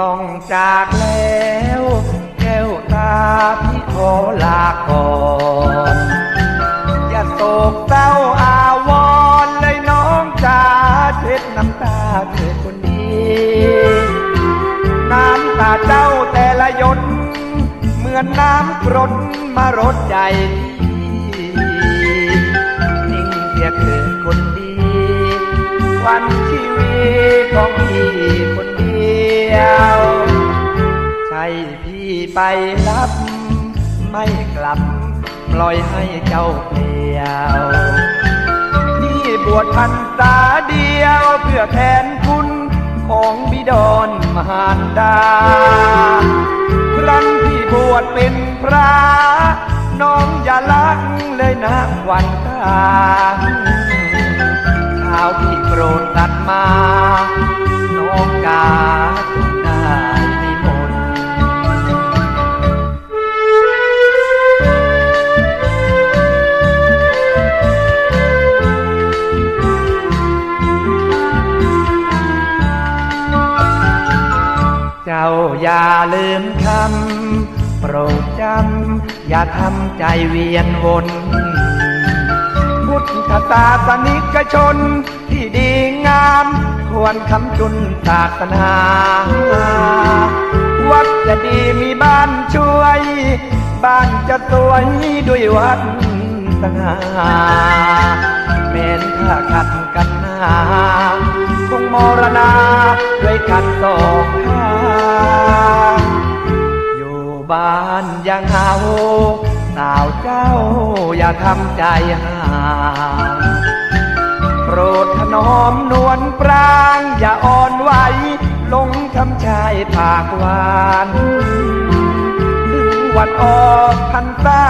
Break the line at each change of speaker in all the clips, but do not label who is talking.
ต้องจากแล้วแก้วตาพี่ขอลาก่อน อย่าโศกเศร้าอาวรเลยน้องจ๋าเช็ดน้ำตาเธอคนดีน้ำตาเจ้าแต่ละหยดเหมือนน้ำกรดมารดใจพี่นิ่งเสียเกิดคนดีวันชีวิตของพี่ พี่ไปรับ ไม่กลับ ปล่อยให้เจ้าเปลี่ยวพี่บวชพรรษาเดียวเพื่อแทนคุณของบิดอนมารดา ครั้นพี่บวชเป็นพระ น้องอย่าลักเลยนะวันตาข้าวพี่โปรดตัดมา น้องกา จ้าอย่าลืมคำโปรดจำอย่าทำใจเวียนวนพุทธศาสนิกชนที่ดีงาม ควรคำจุนศาสนา วัดจะดีมีบ้านช่วย บ้านจะสวยด้วยวัดสงาแม้นถ้าขัดกันหนาคงมรณาด้วยกันสอง อย่าทำใจห่างโปรดถนอมนวลปราง อย่าอ่อนไหวลงคำชายปากหวานถึงวันออกพรรษา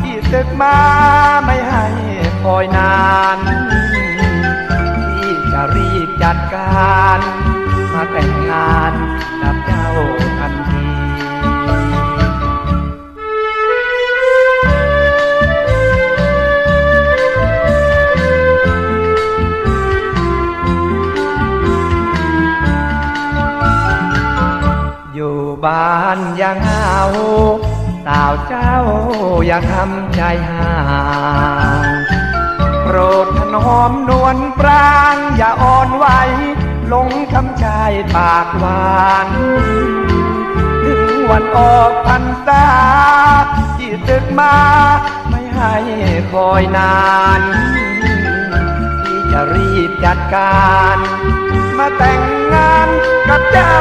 ที่ศึกมาไม่ให้คอยนานที่จะรีบจัดการ มาแต่งงานกับเจ้าทันที บ้านยังเหาสาวเจ้าอย่าทำใจห่างโปรดถนอมนวลปรางอย่าอ่อนไหวลงคำชายปากหวานถึงวันออกพรรษาที่ศึกมาไม่ให้คอยนานที่จะรีบจัดการ มาแต่งงานกับเจ้า